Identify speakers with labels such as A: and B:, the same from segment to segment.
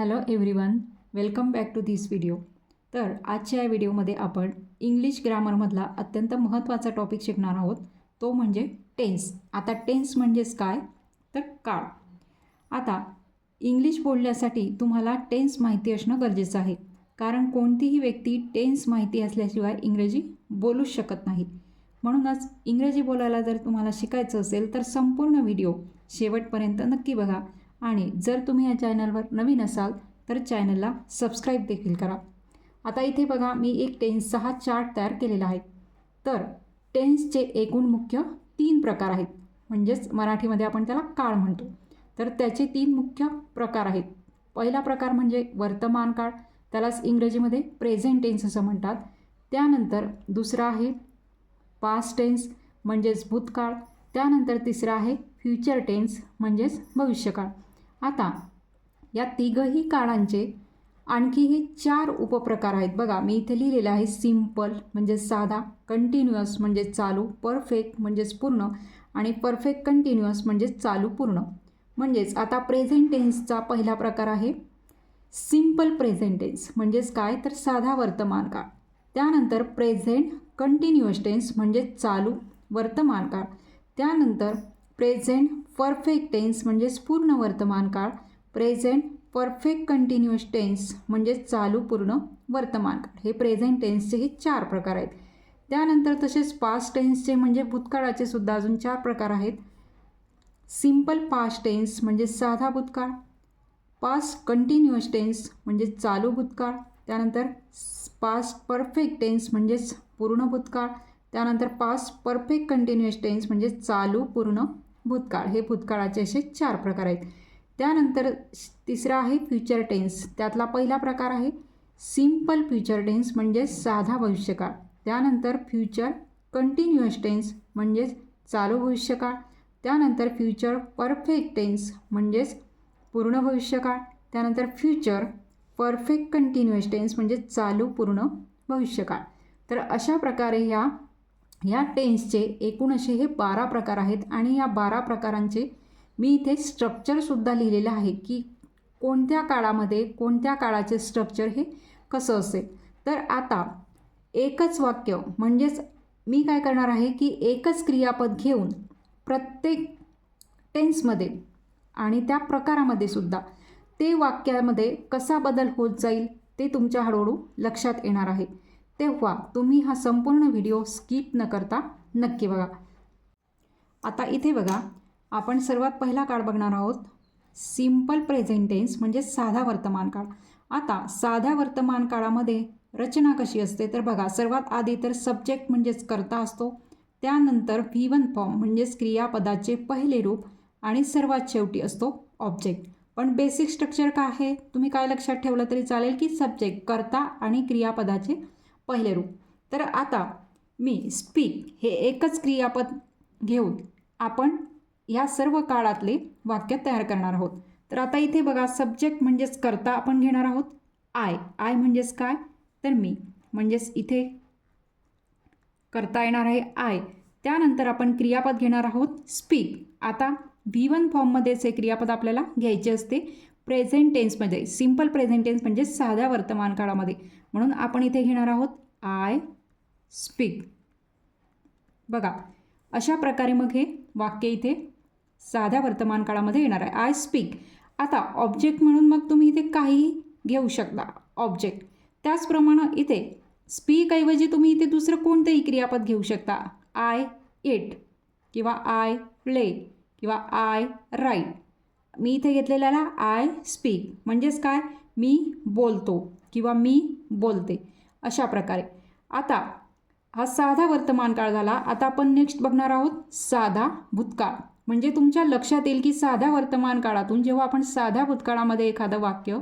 A: Hello everyone welcome back to this video तर आजच्या या व्हिडिओमध्ये आपण इंग्लिश ग्रामरमधला अत्यंत महत्त्वाचा टॉपिक शिकणार आहोत. तो म्हणजे टेन्स आता टेन्स म्हणजेच काय? तर काळ. आता इंग्लिश बोलण्यासाठी तुम्हाला टेन्स माहिती असणं गरजेचं आहे. कारण कोणतीही व्यक्ती टेन्स माहिती असल्याशिवाय इंग्रजी बोलूच शकत नाही. म्हणूनच इंग्रजी बोलायला जर तुम्हाला शिकायचं असेल तर संपूर्ण व्हिडिओ शेवटपर्यंत नक्की बघा. आणि जर तुम्ही या चॅनलवर नवीन असाल तर चॅनलला सबस्क्राईब देखील करा. आता इथे बघा मी एक टेन्सचा हा चार्ट तयार केलेला आहे. तर टेन्सचे एकूण मुख्य तीन प्रकार आहेत. म्हणजेच मराठीमध्ये आपण त्याला काळ म्हणतो. तर त्याचे तीन मुख्य प्रकार आहेत. पहिला प्रकार म्हणजे वर्तमान काळ. त्यालाच इंग्रजीमध्ये प्रेझेंट टेन्स असं म्हणतात. त्यानंतर दुसरा आहे पास्ट टेन्स म्हणजेच भूतकाळ. त्यानंतर तिसरा आहे फ्युचर टेन्स म्हणजेच भविष्यकाळ. आता या तिघही काळांचे आणखीही चार उपप्रकार आहेत. बघा मी इथे लिहिलेलं आहे सिंपल म्हणजे साधा कंटिन्युअस म्हणजे चालू परफेक्ट म्हणजेच पूर्ण आणि परफेक्ट कंटिन्युअस म्हणजेच चालू पूर्ण. म्हणजेच आता प्रेझेंट टेन्सचा पहिला प्रकार आहे सिंपल प्रेझेंट टेन्स म्हणजेच काय? तर साधा वर्तमान काळ. त्यानंतर प्रेझेंट कंटिन्युअस टेन्स म्हणजे चालू वर्तमान काळ. त्यानंतर प्रेझेंट परफेक्ट टेन्स म्हणजेच पूर्ण वर्तमान काळ प्रेझेंट परफेक्ट कंटिन्युअस टेन्स म्हणजेच चालू पूर्ण वर्तमान काळ. हे प्रेझेंट टेन्सचे हे चार प्रकार आहेत. त्यानंतर तसेच पास्ट टेन्सचे म्हणजे भूतकाळाचे सुद्धा अजून चार प्रकार आहेत. सिंपल पास्ट टेन्स म्हणजे साधा भूतकाळ पास्ट कंटिन्युअस टेन्स म्हणजे चालू भूतकाळ त्यानंतर पास्ट परफेक्ट टेन्स म्हणजेच पूर्ण भूतकाळ त्यानंतर पास्ट परफेक्ट कंटिन्युअस टेन्स म्हणजे चालू पूर्ण भूतकाळ. हे भूतकाळाचे असे चार प्रकार आहेत. त्यानंतर तिसरा आहे फ्युचर टेन्स त्यातला पहिला प्रकार आहे सिंपल फ्युचर टेन्स म्हणजे साधा भविष्यकाळ. त्यानंतर फ्युचर कंटिन्युअस टेन्स म्हणजेच चालू भविष्यकाळ. त्यानंतर फ्युचर परफेक्ट टेन्स म्हणजेच पूर्ण भविष्यकाळ. त्यानंतर फ्युचर परफेक्ट कंटिन्युअस टेन्स म्हणजे चालू पूर्ण भविष्यकाळ. तर अशा प्रकारे ह्या या टेन्सचे एकूण असे हे बारा प्रकार आहेत आणि या बारा प्रकारांचे मी इथे स्ट्रक्चरसुद्धा लिहिलेलं आहे की कोणत्या काळामध्ये कोणत्या काळाचे स्ट्रक्चर हे कसं असेल. तर आता एकच वाक्य म्हणजेच मी काय करणार आहे की एकच क्रियापद घेऊन प्रत्येक टेन्समध्ये आणि त्या प्रकारामध्ये सुद्धा ते वाक्यामध्ये कसा बदल होत जाईल ते तुमच्या हळूहळू लक्षात येणार आहे. तेव्हा तुम्ही हा संपूर्ण व्हिडिओ स्किप न करता नक्की बघा. आता इथे बघा आपण सर्वात पहिला काळ बघणार आहोत. सिंपल प्रेझेंटेन्स म्हणजे साधा वर्तमान काळ. आता साध्या वर्तमान काळामध्ये रचना कशी असते तर बघा सर्वात आधी तर सब्जेक्ट म्हणजेच करता असतो. त्यानंतर व्ही वन फॉर्म म्हणजेच क्रियापदाचे पहिले रूप आणि सर्वात शेवटी असतो ऑब्जेक्ट पण बेसिक स्ट्रक्चर काय आहे? तुम्ही काय लक्षात ठेवलं तरी चालेल की सब्जेक्ट करता आणि क्रियापदाचे पहिले रूप. तर आता मी स्पीक हे एकच क्रियापद घेऊन आपण ह्या सर्व काळातले वाक्य तयार करणार आहोत. तर आता इथे बघा सब्जेक्ट म्हणजेच करता आपण घेणार आहोत. आय आय म्हणजेच काय? तर मी म्हणजेच इथे करता येणार आहे. आय त्यानंतर आपण क्रियापद घेणार आहोत. स्पीक आता व्ही वन फॉर्ममध्येच हे क्रियापद आपल्याला घ्यायचे असते. प्रेझेंट टेन्समध्ये सिंपल प्रेझेंट टेन्स म्हणजे साध्या वर्तमान काळामध्ये. म्हणून आपण इथे घेणार आहोत आय स्पीक बघा अशा प्रकारे मग हे वाक्य इथे साध्या वर्तमान काळामध्ये येणार आहे. आय स्पीक आता ऑब्जेक्ट म्हणून मग तुम्ही इथे काहीही घेऊ शकता. ऑब्जेक्ट त्याचप्रमाणे इथे स्पीकऐवजी तुम्ही इथे दुसरं कोणतंही क्रियापद घेऊ शकता. आय इट किंवा आय प्ले किंवा आय राईट मी इथे घेतलेल्याला आय स्पीक म्हणजेच काय? मी बोलतो किंवा मी बोलते. अशा प्रकारे. आता हा साधा वर्तमान काळ झाला. आता आपण नेक्स्ट बघणार आहोत साधा भूतकाळ. म्हणजे तुमच्या लक्षात येईल की साध्या वर्तमान काळातून जेव्हा आपण साध्या भूतकाळामध्ये एखादं वाक्य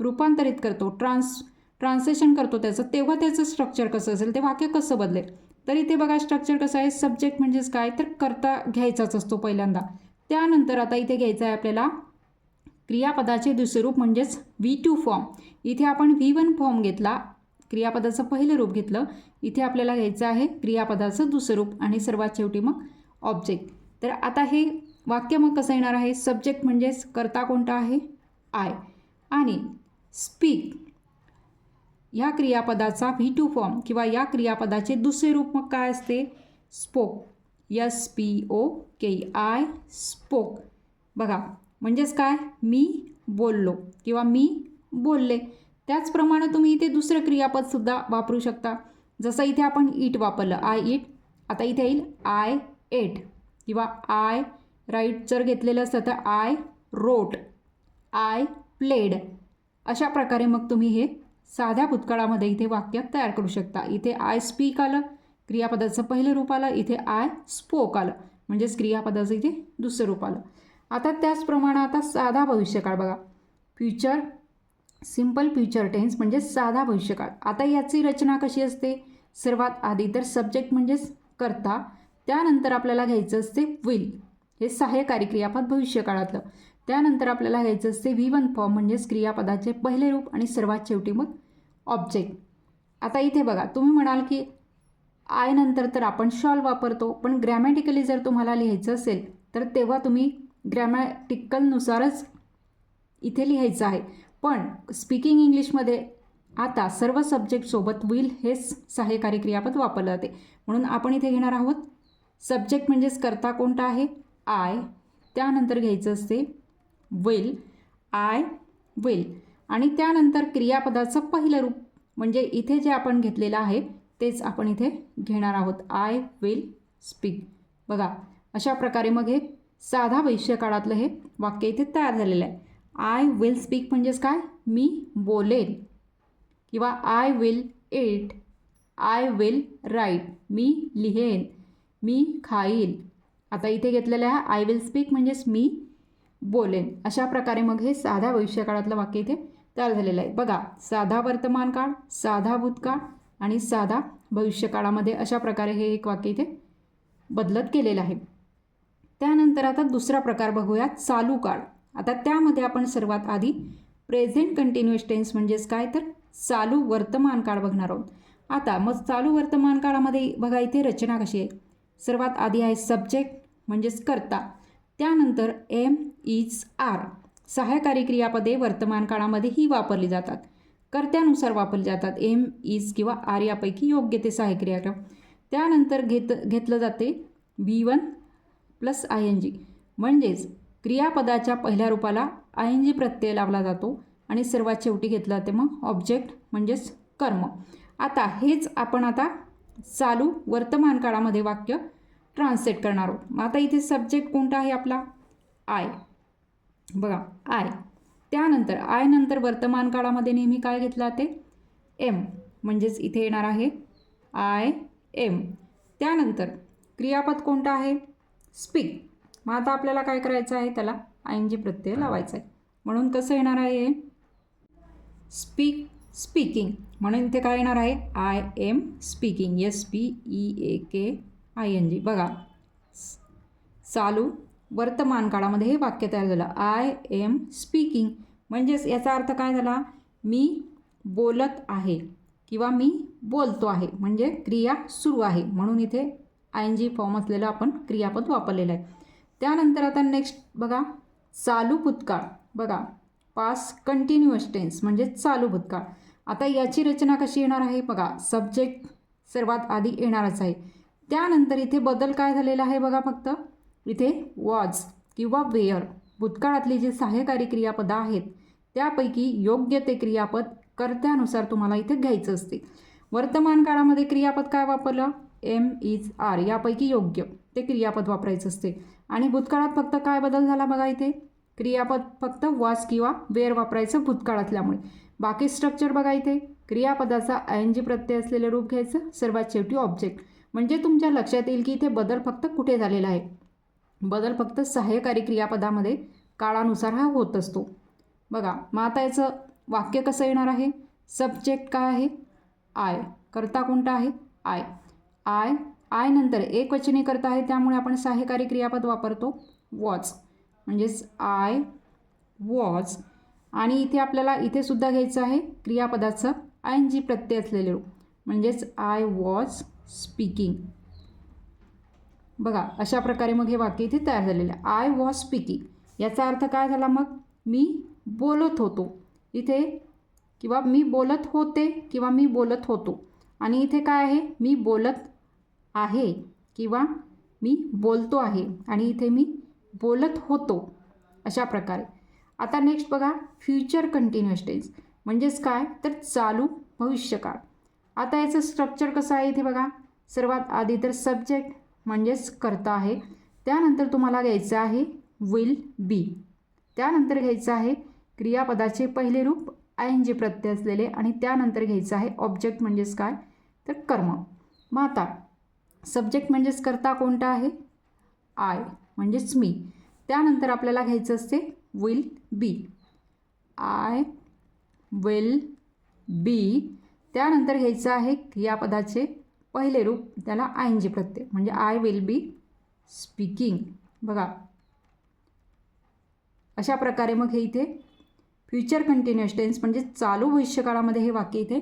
A: रूपांतरित करतो ट्रान्स ट्रान्सलेशन करतो त्याचं तेव्हा त्याचं स्ट्रक्चर कसं असेल ते वाक्य कसं बदलेल? तर इथे बघा स्ट्रक्चर कसं आहे? सब्जेक्ट म्हणजेच काय? तर करता घ्यायचाच असतो पहिल्यांदा. त्यानंतर आता इथे घ्यायचं आहे आपल्याला क्रियापदाचे दुसरे रूप म्हणजेच व्ही टू फॉर्म इथे आपण व्ही वन फॉर्म घेतला क्रियापदाचं पहिलं रूप घेतलं इथे आपल्याला घ्यायचं आहे क्रियापदाचं दुसरं रूप आणि सर्वात शेवटी मग ऑब्जेक्ट तर आता हे वाक्य मग कसं येणार आहे? सब्जेक्ट म्हणजेच कर्ता कोणता आहे? आय आणि स्पीक ह्या क्रियापदाचा व्ही टू फॉर्म किंवा या क्रियापदाचे दुसरे रूप मग काय असते? Spoke S P O K I spoke बघा म्हणजेच काय? मी बोललो किंवा मी बोलले. त्याचप्रमाणे तुम्ही इथे दुसरं क्रियापदसुद्धा वापरू शकता. जसं इथे आपण इट वापरलं. आय इट आता इथे येईल आय एट किंवा आय राईट जर घेतलेलं असतं तर आय रोट आय प्लेड अशा प्रकारे मग तुम्ही हे साध्या भूतकाळामध्ये इथे वाक्य तयार करू शकता. इथे आय स्पीक आलं क्रियापदाचं पहिलं रूप आलं इथे आय स्पोक आलं. म्हणजेच क्रियापदाचं इथे दुसरं रूप आलं. आता त्याचप्रमाणे आता साधा भविष्यकाळ बघा. फ्युचर सिंपल फ्युचर टेन्स म्हणजे साधा भविष्यकाळ. आता याची रचना कशी असते? सर्वात आधी तर सब्जेक्ट म्हणजेच करता त्यानंतर आपल्याला घ्यायचं असते विल हे सहाय्यकारी क्रियापद भविष्यकाळातलं. त्यानंतर आपल्याला घ्यायचं असते व्ही वन फॉर्म म्हणजेच क्रियापदाचे पहिले रूप आणि सर्वात शेवटी मग ऑब्जेक्ट आता इथे बघा तुम्ही म्हणाल की आय नंतर तर आपण शॉल वापरतो पण ग्रॅमॅटिकली जर तुम्हाला लिहायचं असेल तर तेव्हा तुम्ही ग्रॅमॅटिकलनुसारच इथे लिहायचं आहे. पण स्पीकिंग इंग्लिशमध्ये आता सर्व सब्जेक्टसोबत विल हेच सहाय्यकारी क्रियापद वापरलं जाते. म्हणून आपण इथे घेणार आहोत सब्जेक्ट म्हणजेच करता कोणता आहे? आय. त्यानंतर घ्यायचं असते विल आय विल आणि त्यानंतर क्रियापदाचं पहिलं रूप म्हणजे इथे जे आपण घेतलेलं आहे तेच आपण इथे घेणार आहोत. आय विल स्पीक बघा अशा प्रकारे मग हे साधा वैश्यकाळातलं हे वाक्य इथे तयार झालेलं आहे. आय विल स्पीक म्हणजेच काय? मी बोलेन किंवा I will eat I will write मी लिहेन. मी खाईल. आता इथे घेतलेलं आहे आय विल स्पीक म्हणजेच मी बोलेन. अशा प्रकारे मग हे साध्या भविष्यकाळातलं वाक्य इथे तयार झालेलं आहे. बघा साधा वर्तमान काळ साधा भूतकाळ आणि साधा भविष्यकाळामध्ये अशा प्रकारे हे एक वाक्य इथे बदलत केलेलं आहे. त्यानंतर आता दुसरा प्रकार बघूया चालू काळ. आता त्यामध्ये आपण सर्वात आधी प्रेझेंट कंटिन्युअस टेन्स म्हणजेच काय तर? चालू वर्तमान काळ बघणार आहोत. आता मग चालू वर्तमान काळामध्ये बघा इथे रचना कशी आहे. सर्वात आधी आहे सब्जेक्ट म्हणजेच करता. त्यानंतर एम इज आर सहाय्यकारी क्रियापदे वर्तमान काळामध्ये ही वापरली जातात. कर्त्यानुसार वापरले जातात. एम इज किंवा आर यापैकी योग्य ते सहाय्य क्रियाक्रम. त्यानंतर घेत घेतलं जाते B one plus I N G. म्हणजेच क्रियापदाच्या पहिल्या रूपाला आय एन जी प्रत्यय लावला जातो आणि सर्वात शेवटी घेतलं जाते मग ऑब्जेक्ट म्हणजेच कर्म. आता हेच आपण आता चालू वर्तमान काळामध्ये वाक्य ट्रान्सलेट करणार आहोत. मग आता इथे सब्जेक्ट कोणता आहे आपला? आय. बघा आय. त्यानंतर आय नंतर वर्तमान काळामध्ये नेहमी काय घेतलं ते? एम म्हणजेच इथे येणार आहे. I am. त्यानंतर क्रियापद कोणतं आहे? स्पीक. मग आता आपल्याला काय करायचं आहे? त्याला आय जी प्रत्यय लावायचा आहे. म्हणून कसं येणार आहे? Speak speaking. म्हणून इथे काय येणार आहे? I am speaking. S P E A K I N G. बघा. चालू. वर्तमान काळामध्ये हे वाक्य तयार झालं. आय एम स्पीकिंग म्हणजेच याचा अर्थ काय झाला? मी बोलत आहे किंवा मी बोलतो आहे. म्हणजे क्रिया सुरू आहे. म्हणून इथे आय एन जी फॉर्म असलेलं आपण क्रियापद वापरलेलं आहे. त्यानंतर आता नेक्स्ट बघा. चालू भूतकाळ. बघा. पास कंटिन्युअस टेन्स म्हणजे चालू भूतकाळ. आता याची रचना कशी येणार आहे? बघा. सब्जेक्ट सर्वात आधी येणारच आहे. त्यानंतर इथे बदल काय झालेला आहे? बघा फक्त. इथे वॉज किंवा वेअर भूतकाळातली जी सहाय्यकारी क्रियापदं आहेत त्यापैकी योग्य ते क्रियापद कर्त्यानुसार तुम्हाला इथे घ्यायचं असते. वर्तमान काळामध्ये क्रियापद काय वापरलं? एम इज आर यापैकी योग्य ते क्रियापद वापरायचं असते. आणि भूतकाळात फक्त काय बदल झाला बघा इथे? क्रियापद फक्त वॉज किंवा वेअर वापरायचं भूतकाळातल्यामुळे. बाकी स्ट्रक्चर बघा इथे. क्रियापदाचा आय एन जी प्रत्यय असलेलं रूप घ्यायचं सर्वात शेवटी ऑब्जेक्ट म्हणजे तुमच्या लक्षात येईल की इथे बदल फक्त कुठे झालेला आहे? बदल फक्त सहाय्यकारी क्रियापदामध्ये काळानुसार हा होत असतो. बघा मग आता याचं वाक्य कसं येणार आहे? सब्जेक्ट काय आहे? आय करता कोणता आहे? आय आय आय नंतर एक वचने करता आहे त्यामुळे आपण सहाय्यकारी क्रियापद वापरतो. वॉच म्हणजेच आय वॉच आणि इथे आपल्याला इथे सुद्धा घ्यायचं आहे क्रियापदाचं आय एन जी प्रत्यय असलेले. म्हणजेच आय वॉज स्पीकिंग बघा अशा प्रकारे मग हे वाक्य इथे तयार झालेलं आहे. आय वॉज स्पीकिंग याचा अर्थ काय झाला मग? मी बोलत होतो. इथे किंवा मी बोलत होते किंवा मी बोलत होतो. आणि इथे काय आहे? मी बोलत आहे किंवा मी बोलतो आहे. आणि इथे मी बोलत होतो. अशा प्रकारे. आता नेक्स्ट बघा फ्युचर कंटिन्युअस टेन्स म्हणजेच काय? तर चालू भविष्यकाळ. आता याचं स्ट्रक्चर कसं आहे इथे बघा? सर्वात आधी तर सब्जेक्ट म्हणजेच करता आहे. त्यानंतर तुम्हाला घ्यायचं आहे विल बी त्यानंतर घ्यायचं आहे क्रियापदाचे पहिले रूप आयन जे प्रत्यय असलेले आणि त्यानंतर घ्यायचं आहे ऑब्जेक्ट म्हणजेच काय? तर कर्म. मग आता सब्जेक्ट म्हणजेच करता कोणता आहे? आय म्हणजेच मी. त्यानंतर आपल्याला घ्यायचं असते will be I will be त्यानंतर घ्यायचं आहे क्रियापदाचे पहिले रूप त्याला आय एन जी प्रत्यय म्हणजे आय विल बी स्पीकिंग बघा. अशा प्रकारे मग हे इथे फ्युचर कंटिन्युअस टेन्स म्हणजे चालू भविष्यकाळामध्ये हे वाक्य इथे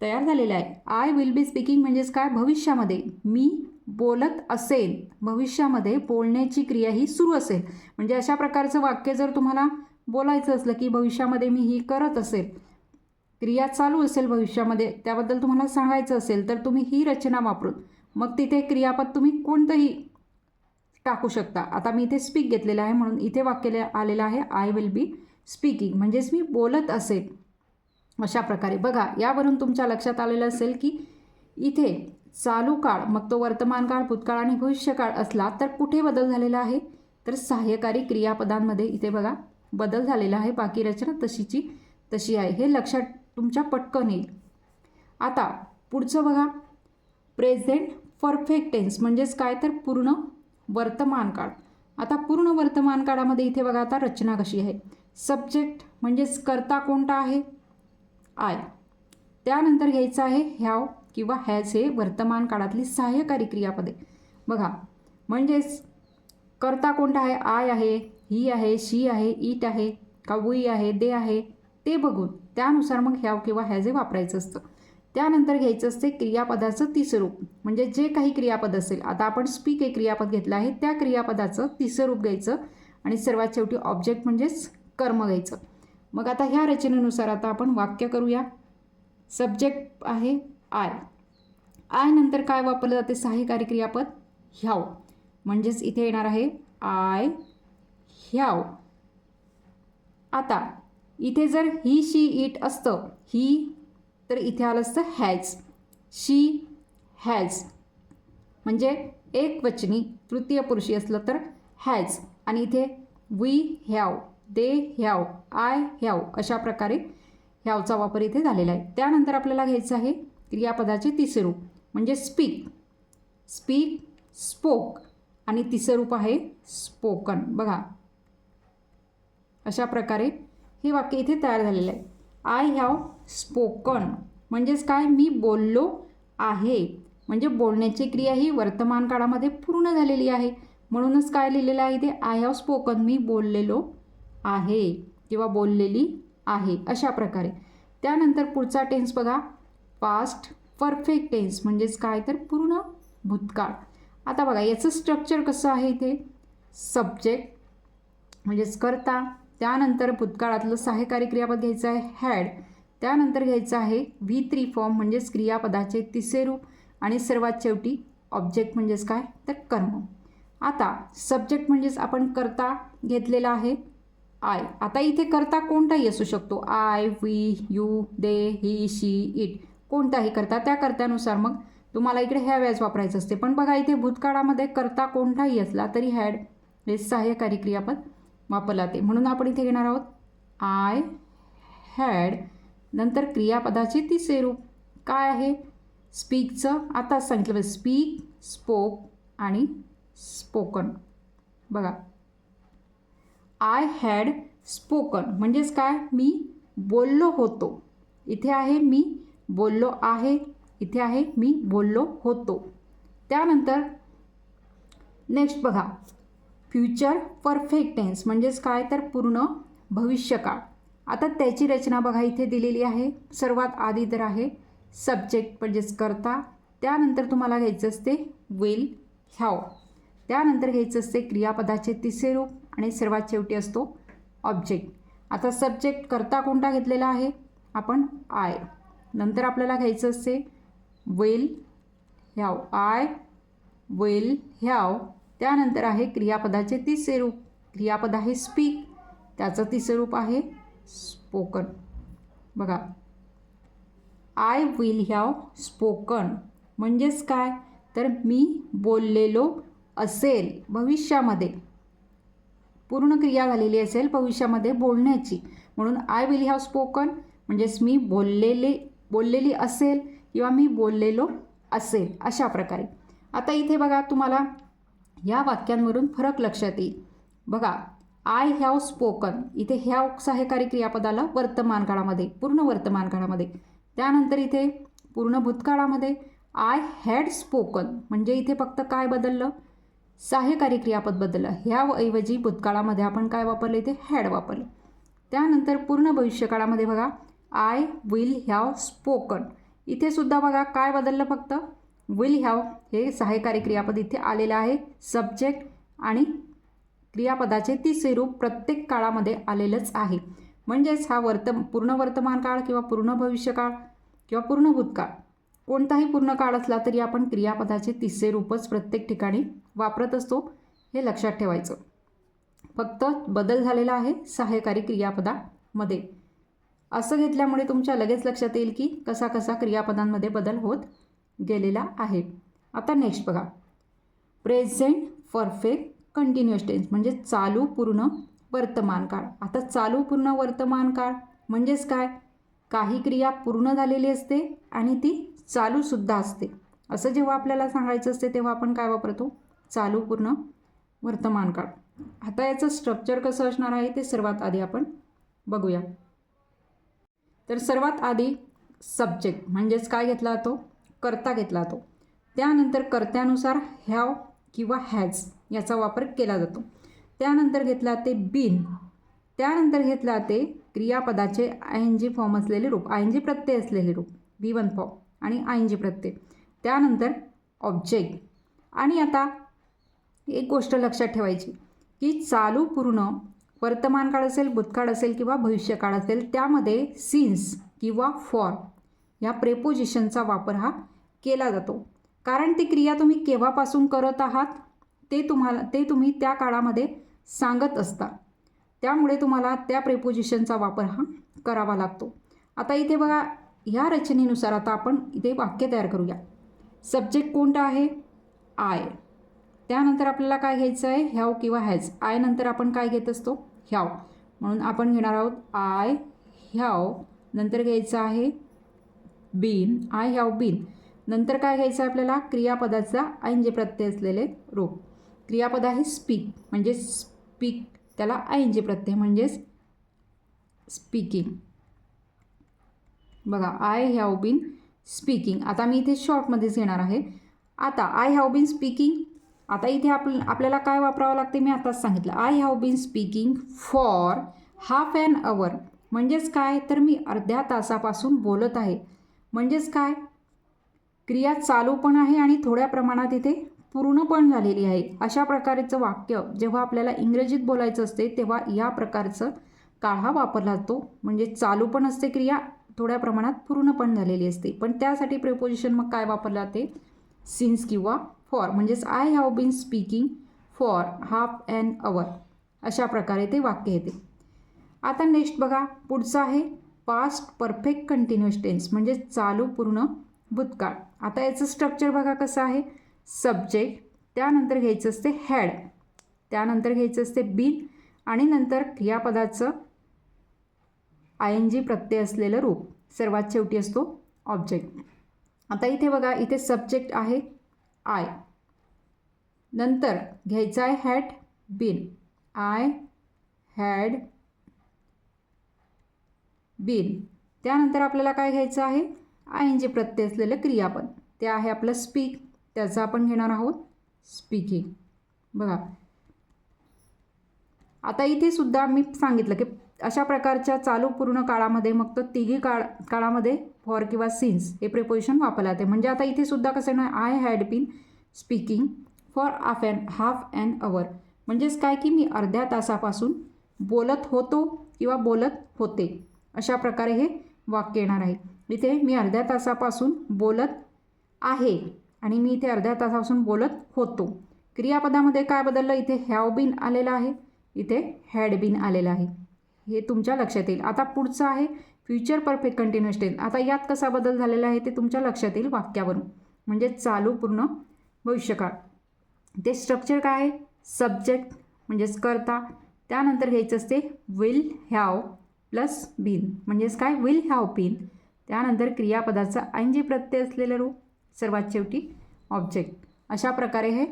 A: तयार झालेलं आहे. आय विल बी स्पीकिंग म्हणजेच काय? भविष्यामध्ये. मी बोलत असेल. भविष्यामध्ये बोलण्याची क्रिया ही सुरू असेल. म्हणजे अशा प्रकारचं वाक्य जर तुम्हाला बोलायचं असलं की भविष्यामध्ये मी ही करत असेल क्रिया चालू असेल भविष्यामध्ये त्याबद्दल तुम्हाला सांगायचं असेल तर तुम्ही ही रचना वापरून मग तिथे क्रियापद तुम्ही कोणतंही टाकू शकता. आता मी इथे स्पीक घेतलेलं आहे म्हणून इथे वाक्य आलेलं आहे आय विल बी स्पीकिंग म्हणजेच मी बोलत असेल अशा प्रकारे. बघा यावरून तुमच्या लक्षात आलेलं असेल की इथे चालू काळ मग तो वर्तमान काळ भूतकाळ आणि भविष्यकाळ असला तर कुठे बदल झालेला आहे? तर सहाय्यकारी क्रियापदांमध्ये इथे बघा बदल झालेला आहे. बाकी रचना तशीची तशी आहे. हे लक्षात तुमच्या पटकन येईल. आता पुढचं बघा. प्रेझेंट परफेक्ट टेन्स म्हणजेच काय तर पूर्ण वर्तमान काळ. आता पूर्ण वर्तमान काळामध्ये इथे बघा आता रचना कशी आहे. सब्जेक्ट म्हणजेच कर्ता कोणता आहे? आय त्यानंतर घ्यायचं आहे ह्याव किंवा हॅज हे वर्तमान काळातली सहाय्यकारी क्रियापदे. बघा. म्हणजेच कर्ता कोणता आहे? आय आहे ही आहे शी आहे ईट आहे का वुई आहे दे आहे ते बघून. त्यानुसार मग ह्याव किंवा हॅज वापरायचं असतं त्यानंतर घ्यायचं असते क्रियापदाचं तिसं रूप. म्हणजे जे काही क्रियापद असेल आता आपण स्पीक हे क्रियापद घेतलं आहे त्या क्रियापदाचं तिसं रूप घ्यायचं आणि सर्वात शेवटी ऑब्जेक्ट म्हणजेच कर्म घ्यायचं. मग आता ह्या रचनेनुसार आता आपण वाक्य करूया. सब्जेक्ट आहे आय आय नंतर काय वापरलं जाते? सहाय्यकारी क्रियापद ह्याव. म्हणजेच इथे येणार आहे आय ह्याव. आता इथे जर ही शी इट असतं ही तर इथे आलं असतं हॅज. She has. म्हणजे एक वचनी तृतीय पुरुषी असलं तर हॅज. आणि इथे वी ह्याव दे ह्याव आय ह्याव अशा प्रकारे ह्यावचा वापर इथे झालेला आहे. त्यानंतर आपल्याला घ्यायचं आहे क्रियापदाचे तिसरे रूप म्हणजे स्पीक स्पीक स्पोक आणि तिसरं रूप आहे स्पोकन बघा. अशा प्रकारे हे वाक्य इथे तयार झालेलं आहे. आय हॅव स्पोकन म्हणजेच काय? मी बोललो आहे. म्हणजे बोलण्याची क्रिया ही वर्तमान काळामध्ये पूर्ण झालेली आहे. म्हणूनच काय लिहिलेलं आहे ते आय हॅव स्पोकन मी बोललेलो आहे. किंवा बोललेली आहे. अशा प्रकारे. त्यानंतर पुढचा टेन्स बघा. पास्ट परफेक्ट टेन्स म्हणजेच काय? तर पूर्ण भूतकाळ. आता बघा याचं स्ट्रक्चर कसं आहे इथे? सब्जेक्ट म्हणजेच करता त्यानंतर भूतकाळातलं सहाय्यकारी क्रियापद घ्यायचं आहे हॅड. त्यानंतर घ्यायचं आहे व्ही थ्री फॉर्म म्हणजेच क्रियापदाचे तिसरे रूप. आणि सर्वात शेवटी ऑब्जेक्ट म्हणजेच काय? तर कर्म. आता सब्जेक्ट म्हणजेच आपण करता घेतलेला आहे आय. आता इथे करता कोणताही असू शकतो. I we you they he she it. कोणताही करता. त्या कर्त्यानुसार मग तुम्हाला इकडे ह्या व्याज वापरायचं असते. पण बघा इथे भूतकाळामध्ये करता कोणताही असला तरी हॅड हे सहाय्यकारी क्रियापद वापरला ते म्हणून आपण इथे घेणार आहोत आय हॅड नंतर क्रियापदाचे तिसरे रूप काय आहे? स्पीकचं आताच सांगितलं स्पीक स्पोक आणि स्पोकन. बघा. आय हॅड स्पोकन म्हणजेच काय? मी बोललो होतो. इथे आहे मी बोललो आहे. इथे आहे मी बोललो होतो. त्यानंतर नेक्स्ट बघा. फ्युचर परफेक्ट टेन्स म्हणजेच काय? तर पूर्ण भविष्यकाळ. आता त्याची रचना बघा इथे दिलेली आहे. सर्वात आधी तर आहे सब्जेक्ट म्हणजेच करता. त्यानंतर तुम्हाला घ्यायचं असते विल ह्याव. त्यानंतर घ्यायचं असते क्रियापदाचे तिसरे रूप आणि सर्वात शेवटी असतो ऑब्जेक्ट आता सब्जेक्ट करता कोणता घेतलेला आहे? आपण आय नंतर आपल्याला घ्यायचं असते वेल ह्याव. आय वेल ह्याव. त्यानंतर आहे क्रियापदाचे तिसरे रूप. क्रियापद आहे स्पीक त्याचं तिसरं रूप आहे स्पोकन बघा. आय विल हॅव स्पोकन म्हणजेच काय? तर मी बोललेलो असेल भविष्यामध्ये. पूर्ण क्रिया झालेली असेल भविष्यामध्ये बोलण्याची. म्हणून आय विल हॅव स्पोकन म्हणजेच मी बोललेले बोललेली असेल किंवा मी बोललेलो असेल. अशा प्रकारे. आता इथे बघा तुम्हाला या वाक्यांवरून फरक लक्षात येईल. बघा आय हॅव स्पोकन इथे ह्या सहायकारी क्रियापदाला वर्तमान काळामध्ये पूर्ण वर्तमान काळामध्ये. त्यानंतर इथे पूर्ण भूतकाळामध्ये आय हॅड स्पोकन म्हणजे इथे फक्त काय बदललं? सहाय्यकारी क्रियापद बदललं. ह्याऐवजी भूतकाळामध्ये आपण काय वापरलं? इथे हॅड वापरलं. त्यानंतर पूर्ण भविष्यकाळामध्ये बघा आय विल हॅव स्पोकन इथे सुद्धा बघा काय बदललं फक्त? विल हॅव हे सहाय्यकारी क्रियापद इथे आलेलं आहे. सब्जेक्ट आणि क्रियापदाचे तिसरे रूप प्रत्येक काळामध्ये आलेलंच आहे. म्हणजेच हा वर्त पूर्ण वर्तमान काळ किंवा पूर्ण भविष्यकाळ किंवा पूर्ण भूतकाळ कोणताही पूर्ण काळ असला तरी आपण क्रियापदाचे तिसरे रूपच प्रत्येक ठिकाणी वापरत असतो हे लक्षात ठेवायचं. फक्त बदल झालेला आहे सहाय्यकारी क्रियापदामध्ये. असं घेतल्यामुळे तुमच्या लगेच लक्षात येईल की कसा कसा क्रियापदांमध्ये बदल होत गेलेला आहे. आता नेक्स्ट बघा. प्रेझेंट परफेक्ट कंटिन्युअस टेन्स म्हणजे चालू पूर्ण वर्तमान काळ. आता चालू पूर्ण वर्तमान काळ म्हणजेच काय? काही क्रिया पूर्ण झालेली असते आणि ती चालूसुद्धा असते. असं जेव्हा आपल्याला सांगायचं असते तेव्हा आपण काय वापरतो? चालू पूर्ण वर्तमान काळ. आता याचं स्ट्रक्चर कसं असणार आहे ते सर्वात आधी आपण बघूया. तर सर्वात आधी सब्जेक्ट म्हणजेच काय घेतला जातो कर्ता घेतला जातो. त्यानंतर कर्त्यानुसार हॅव किंवा हॅज याचा वापर केला जातो. त्यानंतर घेतला ते बिन. त्यानंतर घेतला ते क्रियापदाचे आय एन जी फॉर्म असलेले रूप आय एन जी प्रत्यय असलेले रूप बी वन फॉर्म आणि आय एन जी प्रत्यय. त्यानंतर ऑब्जेक्ट. आणि आता एक गोष्ट लक्षात ठेवायची की चालू पूर्ण वर्तमान काळ असेल भूतकाळ असेल किंवा भविष्यकाळ असेल त्यामध्ये सिन्स किंवा फॉर ह्या प्रेपोजिशनचा वापर हा केला जातो. कारण ती क्रिया तुम्ही केव्हापासून करत आहात ते तुम्हाला ते तुम्ही त्या काळामध्ये सांगत असता. त्यामुळे तुम्हाला त्या प्रेपोजिशनचा वापर हा करावा लागतो. आता इथे बघा ह्या रचनेनुसार आता आपण इथे वाक्य तयार करूया. सब्जेक्ट कोणता आहे? आय त्यानंतर आपल्याला काय घ्यायचं आहे? ह्याव किंवा हॅज आय नंतर आपण काय घेत असतो? ह्याव. म्हणून आपण घेणार आहोत आय ह्याव. नंतर घ्यायचं आहे बीन आय हॅव बीन नंतर काय घ्यायचं आहे आपल्याला? क्रियापदाचा ऐन जे प्रत्यय असलेले रूप. क्रियापद आहे स्पीक म्हणजे स्पीक त्याला ऐन जे प्रत्यय म्हणजेच स्पीकिंग बघा आय हॅव बीन स्पीकिंग आता मी इथे शॉर्टमध्येच घेणार आहे. आता आय हॅव बीन स्पीकिंग आता इथे आप आपल्याला काय वापरावं लागते? मी आताच सांगितलं. I have been speaking for half an hour म्हणजेच काय? तर मी अर्ध्या तासापासून बोलत आहे. म्हणजेच काय? क्रिया चालू पण आहे आणि थोड्या प्रमाणात इथे पूर्ण पण झालेली आहे. अशा प्रकारचं वाक्य जेव्हा आपल्याला इंग्रजीत बोलायचं असते तेव्हा या प्रकारचं काळा वापरला जातो. म्हणजे चालू पण असते क्रिया थोड्या प्रमाणात पूर्ण पण झालेली असते. पण त्यासाठी प्रिपोजिशन मग काय वापरलं जाते? सिन्स किंवा फॉर म्हणजेच I have been speaking for half and hour अशा प्रकारे ते वाक्य येते. आता नेक्स्ट बघा पुढचं आहे. पास्ट परफेक्ट कंटिन्युअस टेन्स म्हणजे चालू पूर्ण भूतकाळ. आता याचं स्ट्रक्चर बघा कसं आहे. सब्जेक्ट त्यानंतर घ्यायचं असते हॅड त्यानंतर घ्यायचं असते बीन आणि नंतर क्रियापदाचं आय एन जी प्रत्यय असलेलं रूप. सर्वात शेवटी असतो ऑब्जेक्ट आता इथे बघा इथे सब्जेक्ट आहे आय नंतर घ्यायचं आहे had been I had been. त्यानंतर आपल्याला काय घ्यायचं आहे? आय एन जी प्रत्यय असलेलं क्रियापद. ते आहे आपलं स्पीक त्याचं आपण घेणार आहोत स्पीकिंग बघा. आता इथे सुद्धा मी सांगितलं की अशा प्रकारच्या चालू पूर्ण काळामध्ये मग तो तिघी काळ काळामध्ये फॉर किंवा सिन्स हे प्रिपोजिशन वापरलं जाते. म्हणजे आता इथे सुद्धा कसं ना I had been speaking for half and half and hour म्हणजेच काय की मी अर्ध्या तासापासून बोलत होतो किंवा बोलत होते. अशा प्रकारे हे वाक्य येणार आहे. इथे मी अर्ध्या तासापासून बोलत आहे आणि मी इथे अर्ध्या तासापासून बोलत होतो. क्रियापदामध्ये काय बदललं? इथे हॅव बीन आलेलं आहे. इथे हॅड बीन आलेलं आहे. हे तुमच्या लक्षात येईल. आता पुढचं आहे. फ्युचर परफेक्ट कंटिन्युअस टेन आता यात कसा बदल झालेला आहे ते तुमच्या लक्षात येईल वाक्यावरून. म्हणजे चालू पूर्ण भविष्यकाळ. ते स्ट्रक्चर काय आहे? सब्जेक्ट म्हणजेच करता. त्यानंतर घ्यायचं असते विल हॅव प्लस बीन. म्हणजेच काय? विल हॅव बीन त्यानंतर क्रियापदाचा ऐन जी प्रत्यय असलेलं रूप सर्वात शेवटी ऑब्जेक्ट अशा प्रकारे हे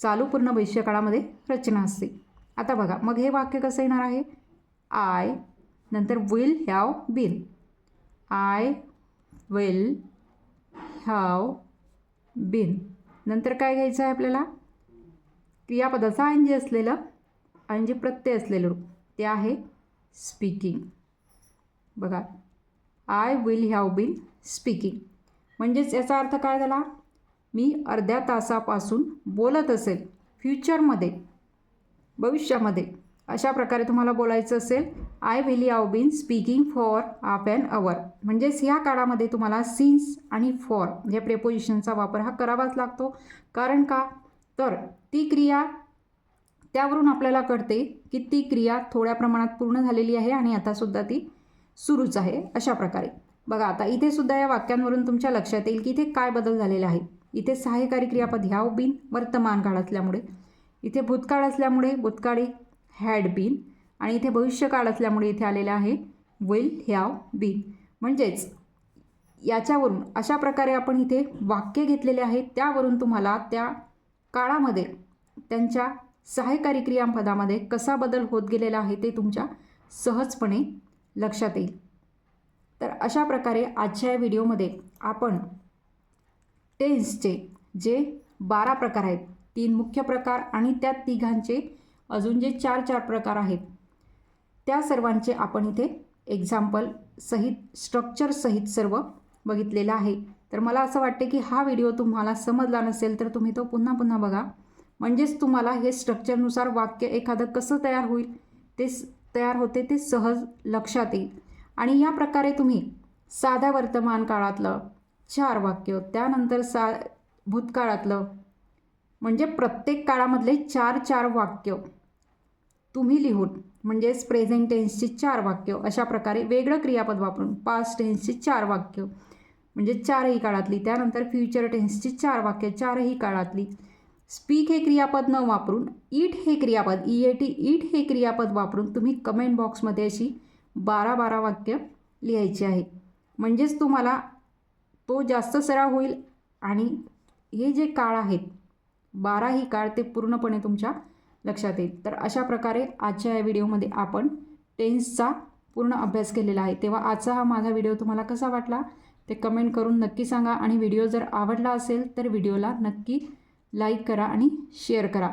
A: चालू पूर्ण भविष्यकाळामध्ये रचना असते. आता बघा मग हे वाक्य कसं येणार आहे? आय नंतर will have been I will have been नंतर काय घ्यायचं आहे आपल्याला? क्रियापदाचा ऐंजी असलेलं ऐंजी प्रत्यय असलेलं रूप. ते आहे स्पीकिंग. बघा I will have been speaking म्हणजेच याचा अर्थ काय झाला? मी अर्ध्या तासापासून बोलत असेल फ्युचरमध्ये भविष्यामध्ये. अशा प्रकारे तुम्हाला बोलायचं असेल I will have been speaking for half and hour म्हणजेच ह्या काळामध्ये तुम्हाला सिन्स आणि फॉर या प्रेपोजिशनचा वापर हा करावाच लागतो. कारण का? तर ती क्रिया त्यावरून आपल्याला कळते की ती क्रिया थोड्या प्रमाणात पूर्ण झालेली आहे आणि आतासुद्धा ती सुरूच आहे अशा प्रकारे. बघा आता इथे सुद्धा या वाक्यांवरून तुमच्या लक्षात येईल की इथे काय बदल झालेला आहे. इथे सहाय्यकारी क्रियापद ह्याव बीन वर्तमान काळ असल्यामुळे. इथे भूतकाळ असल्यामुळे भूतकाळी हॅड बीन आणि इथे भविष्यकाळ असल्यामुळे इथे आलेलं आहे विल ह्याव बीन म्हणजेच याच्यावरून अशा प्रकारे आपण इथे वाक्य घेतलेले आहे त्यावरून तुम्हाला त्या काळामध्ये त्यांच्या सहाय्यकारी क्रियापदामध्ये कसा बदल होत गेलेला आहे ते तुमच्या सहजपणे लक्षात येईल. तर अशा प्रकारे आजच्या या व्हिडिओमध्ये आपण टेन्सचे जे बारा प्रकार आहेत तीन मुख्य प्रकार आणि त्या तिघांचे अजून जे चार चार प्रकार आहेत त्या सर्वांचे आपण इथे एक्झाम्पल सहित स्ट्रक्चर सहित सर्व बघितलेलं आहे. तर मला असं वाटते की हा व्हिडिओ तुम्हाला समजला नसेल तर तुम्ही तो पुन्हा पुन्हा बघा. म्हणजेच तुम्हाला हे स्ट्रक्चरनुसार वाक्य एखादं कसं तयार होईल ते तयार होते ते सहज लक्षात येईल. आणि या प्रकारे तुम्ही साध्या वर्तमान काळातलं चार वाक्य त्यानंतर सा भूतकाळातलं म्हणजे प्रत्येक काळामधले चार चार वाक्य तुम्ही लिहून म्हणजेच प्रेझेंट टेन्सचे चार वाक्य अशा प्रकारे वेगळं क्रियापद वापरून पास्ट टेन्सची चार वाक्य म्हणजे चारही काळातली त्यानंतर फ्युचर टेन्सची चार वाक्य चारही काळातली स्पीक हे क्रियापद न वापरून ईट हे क्रियापद ई ए टी ईट हे क्रियापद वापरून तुम्ही कमेंट बॉक्समध्ये अशी बारा बारा वाक्य लिहायची आहे. म्हणजेच तुम्हाला तो जास्त सराव होईल आणि हे जे काळ आहेत बाराही काळ ते पूर्णपणे तुमच्या लक्षात येईल. तर अशा प्रकारे आजच्या या व्हिडिओमध्ये आपण टेन्सचा पूर्ण अभ्यास केलेला आहे. तेव्हा आजचा हा माझा व्हिडिओ तुम्हाला कसा वाटला ते कमेंट करून नक्की सांगा आणि व्हिडिओ जर आवडला असेल तर व्हिडिओला नक्की लाईक करा आणि शेअर करा.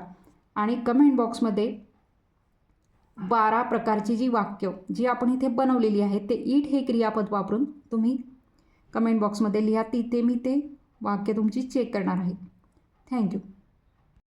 A: आणि कमेंट बॉक्समध्ये बारा प्रकारची जी वाक्य जी आपण इथे बनवलेली आहेत ते ईट हे क्रियापद वापरून तुम्ही कमेंट बॉक्समध्ये लिहा. तिथे मी ते वाक्य तुमची चेक करणार आहे. थँक्यू